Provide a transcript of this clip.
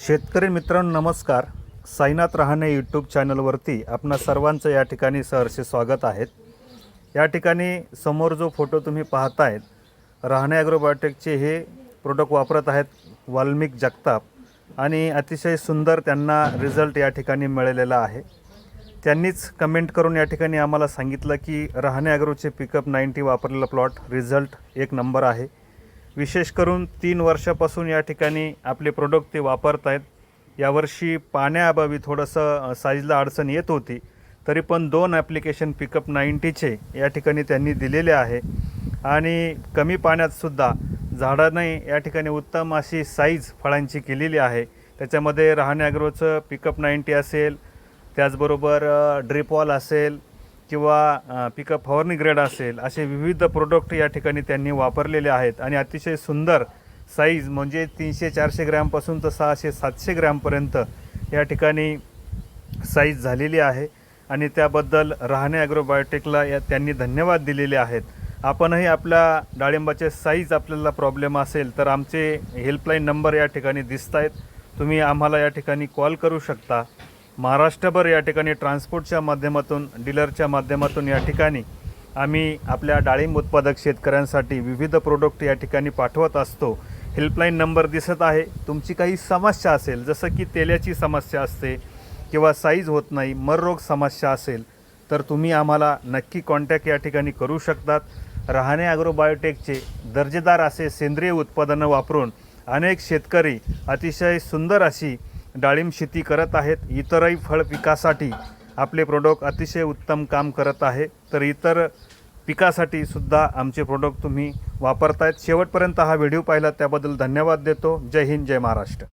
शेतकरी मित्रांनो नमस्कार. साईनाथ रहाणे यूट्यूब चॅनलवरती आपणा सर्वांचं या ठिकाणी सहर्षे स्वागत आहेत या ठिकाणी समोर जो फोटो तुम्ही पाहतायत रहाणे ॲग्रोबायोटेकचे हे प्रोडक्ट वापरत आहेत वाल्मिक जगताप. आणि अतिशय सुंदर त्यांना रिझल्ट या ठिकाणी मिळालेला आहे. त्यांनीच कमेंट करून या ठिकाणी आम्हाला सांगितलं की रहाणे ॲग्रोचे पिकअप नाईन्टी वापरलेला प्लॉट रिझल्ट एक नंबर आहे. विशेष करून तीन वर्षापासून या ठिकाणी आपले प्रोडक्ट ते वापरत आहेत यावर्षी पाण्याअभावी थोडंसं साईजला अडचण येत होती. तरी पण दोन ॲप्लिकेशन पिकअप नाईंटीचे या ठिकाणी त्यांनी दिलेले आहे. आणि कमी पाण्यातसुद्धा झाडाने या ठिकाणी उत्तम अशी साईज फळांची केलेली आहे. त्याच्यामध्ये राहण्याग्रोचं ॲग्रोचं पिकअप नाईंटी असेल. त्याचबरोबर ड्रिपवॉल असेल. किंवा पिकअप फवारणी ग्रेड असेल असे विविध प्रोडक्ट या ठिकाणी त्यांनी वापरलेले आहेत. आणि अतिशय सुंदर साईज म्हणजे तीनशे चारशे ग्रॅमपासून तर सहाशे सातशे ग्रॅमपर्यंत या ठिकाणी साईज झालेली आहे. आणि त्याबद्दल राहणे ॲग्रोबायोटेकला या त्यांनी धन्यवाद दिलेले आहेत. आपणही आपल्या डाळिंबाचे साईज आपल्याला प्रॉब्लेम असेल तर आमचे हेल्पलाईन नंबर या ठिकाणी दिसत आहेत तुम्ही आम्हाला या ठिकाणी कॉल करू शकता. महाराष्ट्रभर या ठिकाणी ट्रान्सपोर्टच्या माध्यमातून डीलरच्या माध्यमातून या ठिकाणी आम्ही आपल्या डाळिंब उत्पादक शेतकऱ्यांसाठी विविध प्रोडक्ट या ठिकाणी पाठवत असतो. हेल्पलाईन नंबर दिसत आहे. तुमची काही समस्या असेल जसं की तेल्याची समस्या असते किंवा साईज होत नाही मर रोग समस्या असेल तर तुम्ही आम्हाला नक्की कॉन्टॅक्ट या ठिकाणी करू शकतात. राहणे ॲग्रोबायोटेकचे दर्जेदार असे सेंद्रिय उत्पादनं वापरून अनेक शेतकरी अतिशय सुंदर अशी डाळिंब शेती करत आहेत. इतरही फळ पिकासाठी आपले प्रोडक्ट अतिशय उत्तम काम करत आहे. तर इतर पिकासाठी सुद्धा आमचे प्रोडक्ट तुम्ही वापरतायत. शेवटपर्यंत हा व्हिडिओ पाहिला त्याबद्दल धन्यवाद देतो. जय हिंद जय महाराष्ट्र.